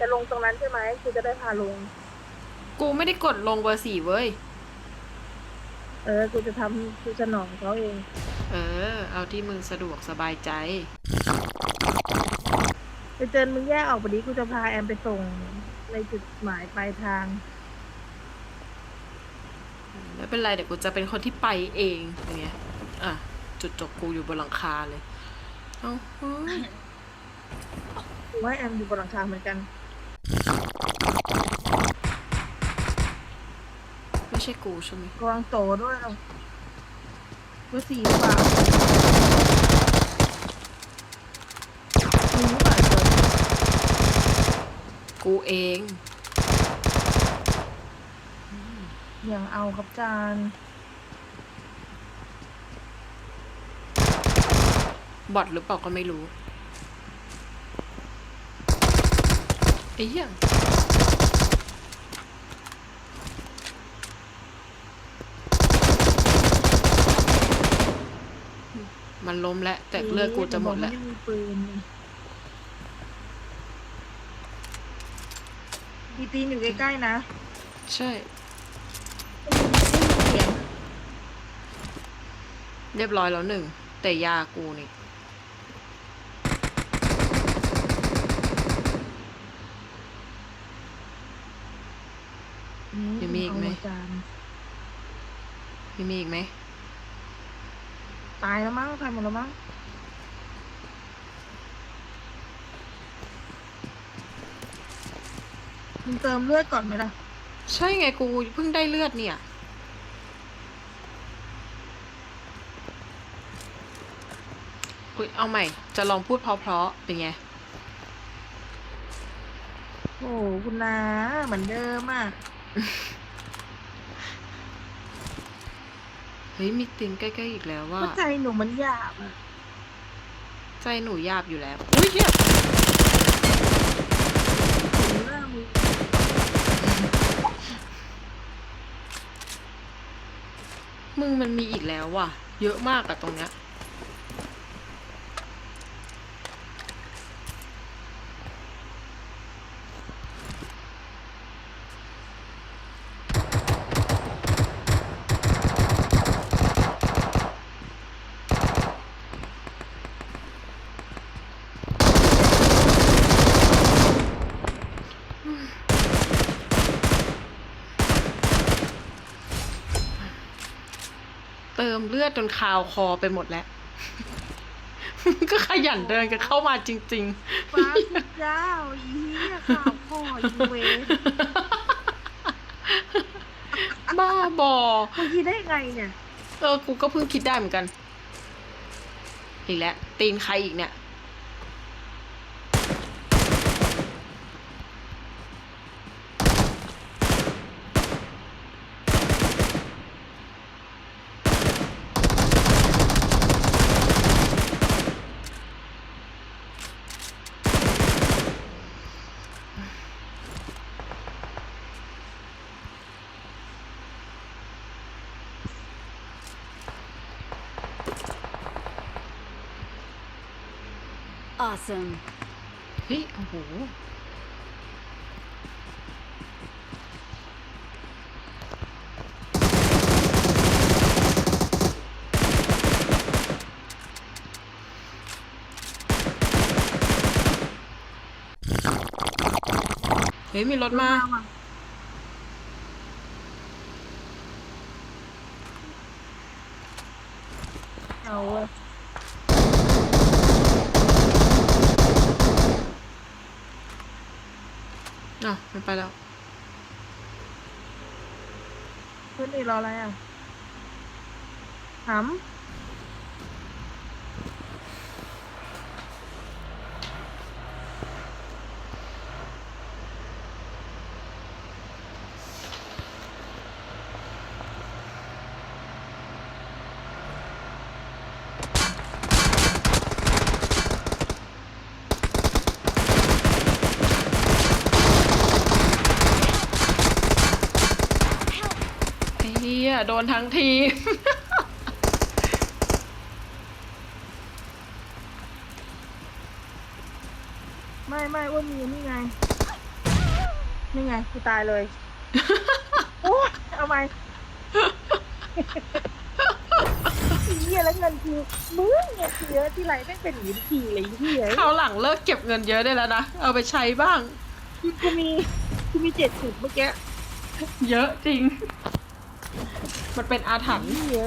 จะลงตรงนั้นใช่ไหมกูจะได้พาลง กูไม่ได้กดลงเบอร์สี่เว้ย เออ กูจะทำกูจะหนองเขาเอง เออ เอาที่มึงสะดวกสบายใจ ไปเจอมึงแยกออกไปดิกูจะพาแอมไปส่งในจุดหมายปลายทาง ไม่เป็นไรเดี๋ยวกูจะเป็นคนที่ไปเองอย่างเงี้ย อะ จุดจบกูอยู่บนหลังคาเลย เอาเฮ้ย กูให้แอมอยู่บนหลังคาเหมือนกัน ไม่ใช่กูใช่ไหมกวางโตด้วยเบอร์สี่หรือเปล่ามึงหรือเปล่าเจอกูเองอย่างเอาครับจานบอทหรือเปล่าก็ไม่รู้ไอ้เหี้ย มันล้มแล้วแต่เลือดกูจะหมดแล้วมีปืนดีตีนอยู่ใกล้ๆนะใช่ เสียงเรียบร้อยแล้วหนึ่ง แต่ยากูนี่ ยังมีอีกไหมเาจานมีมีอีกไหม ตายแล้วมั้งตายหมดแล้วมั้งมึงเติมเลือดก่อนไหมล่ะ ใช่ไงกูเพิ่งได้เลือดเนี่ย อุ้ยเอาใหม่ จะลองพูดเพราะๆเป็นไง โอ้โหคุณนาเหมือนเดิมอะ เฮ้ยมีติงใกล้ๆอีกแล้วว่าก็ใจหนูมันหยาบอะใจหนูหยาบอยู่แล้ว อุ้ยเหี้ยหนูหน้ามึงมึงมันมีอีกแล้วว่ะ เยอะมากอะตรงเนี้ย ติมเลือดจนคาวคอไปหมดแล้ว ก็ขยันเดินกันเข้ามาจริงฟ้าคุณเจ้าอีเหี้ยข่าวพ่ออีเวนๆบ้าบอเมื่อกี้ได้ไงเนี่ย เออ กูก็เพิ่งคิดได้เหมือนกัน อีกแล้ว ตีนใครอีกเนี่ย Awesome. เฮ้ยโอ้โหเฮ้ยมีรถมา เอาเว้ย อะมันไปแล้วเพื่อนอีกรออะไรอะถามอ้ เหี้ยโดนทั้งทีม ไม่ไม่ว่ามีนี่ไง นี่ไงกูตายเลย โอ้ยเอาไหมเฮียแล้วเงินกูมึงเนี่ยเยอะที่ไรแม่งเป็นอย่างนี้ทุกทีเลยไอ้เฮียคราวหลังเลิกเก็บเงินเยอะได้แล้วนะ เอาไปใช้บ้างกูมีกูมีเจ็ดสิบเมื่อกี้ เยอะจริง มันเป็นอาถรรพ์เฮีย